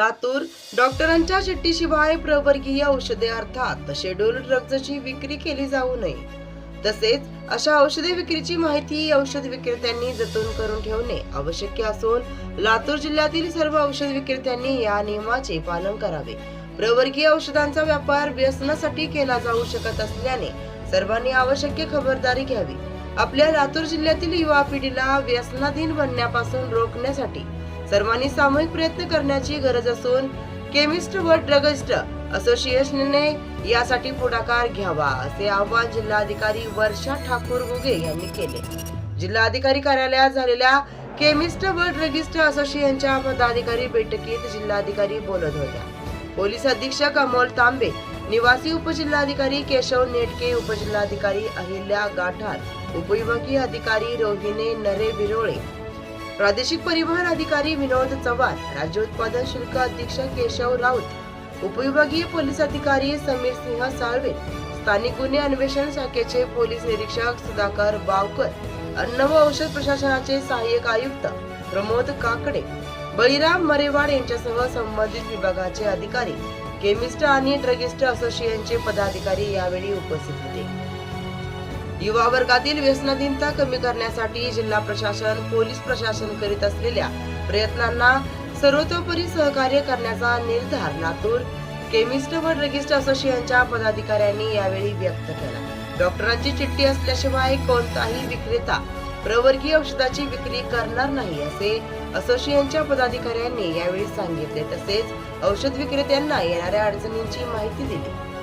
लातूर डॉक्टरांच्या चिठ्ठीशिवाय प्रवर्गीय औषधे अर्थात शेड्यूल ड्रग्जची विक्री केली जाऊ नये. तसेच अशा औषधे विक्रीची माहिती औषध विक्रेत्यांनी जतन करून ठेवणे आवश्यक असून लातूर जिल्ह्यातील सर्व औषध विक्रेत्यांनी या नियमाचे पालन करावे. प्रवर्गीय औषधांचा व्यापार व्यसनासाठी केला जाऊ शकत असल्याने सर्वांनी आवश्यक खबरदारी घ्यावी. आपल्या लातूर जिल्ह्यातील युवा पिढीला व्यसनाधीन बनण्यापासून रोखण्यासाठी सर्वांनी सामूहिक प्रयत्न करण्याची गरज असून केमिस्ट व ड्रगिस्ट असोसिएशनने यासाठी पुढाकार घ्यावा असे आवाहन जिल्हाधिकारी वर्षा ठाकूर गुगे यांनी केले. जिल्हाधिकारी कार्यालयात झालेल्या केमिस्ट व ड्रगिस्ट असोसिएशनच्या पदाधिकारी बैठकीत जिल्हाधिकारी बोलत होत्या. पोलीस अधीक्षक अमोल तांबे निवासी उपजिल्हाधिकारी केशव नेटके उपजिल्हाधिकारी अहिल्या गाठार उपविभागीय अधिकारी रोहिणे नरे बिरोळे प्रादेशिक परिवहन अधिकारी विनोद चव्हाण राज्य उत्पादन शुल्क अधीक्षक केशव राऊत उपविभागीय पोलीस अधिकारी समीर सिंह साळवे स्थानिक गुन्हे अन्वेषण शाखेचे पोलीस निरीक्षक सुधाकर बावकर अन्न व औषध प्रशासनाचे सहाय्यक आयुक्त प्रमोद काकडे बळीराम मरेवाड यांच्यासह संबंधित विभागाचे अधिकारी केमिस्ट आणि ड्रगिस्ट असोसिएशनचे पदाधिकारी यावेळी उपस्थित होते. युवा वर्गातील व्यसनाधीनता कमी करण्यासाठी जिल्हा प्रशासन पोलीस प्रशासन करीत असलेल्या प्रयत्नांना सर्वतोपरी सहकार्य करण्याचा निर्धार लातूर केमिस्ट व ड्रगिस्ट असोसिएशनच्या पदाधिकाऱ्यांनी यावेळी व्यक्त केला. डॉक्टरांची चिठ्ठी असल्याशिवाय कोणताही विक्रेता प्रवर्गीय औषधाची विक्री करणार नाही असे असोसिएशनच्या पदाधिकाऱ्यांनी यावेळी सांगितले. तसेच औषध विक्रेत्यांना येणाऱ्या अडचणींची माहिती दिली.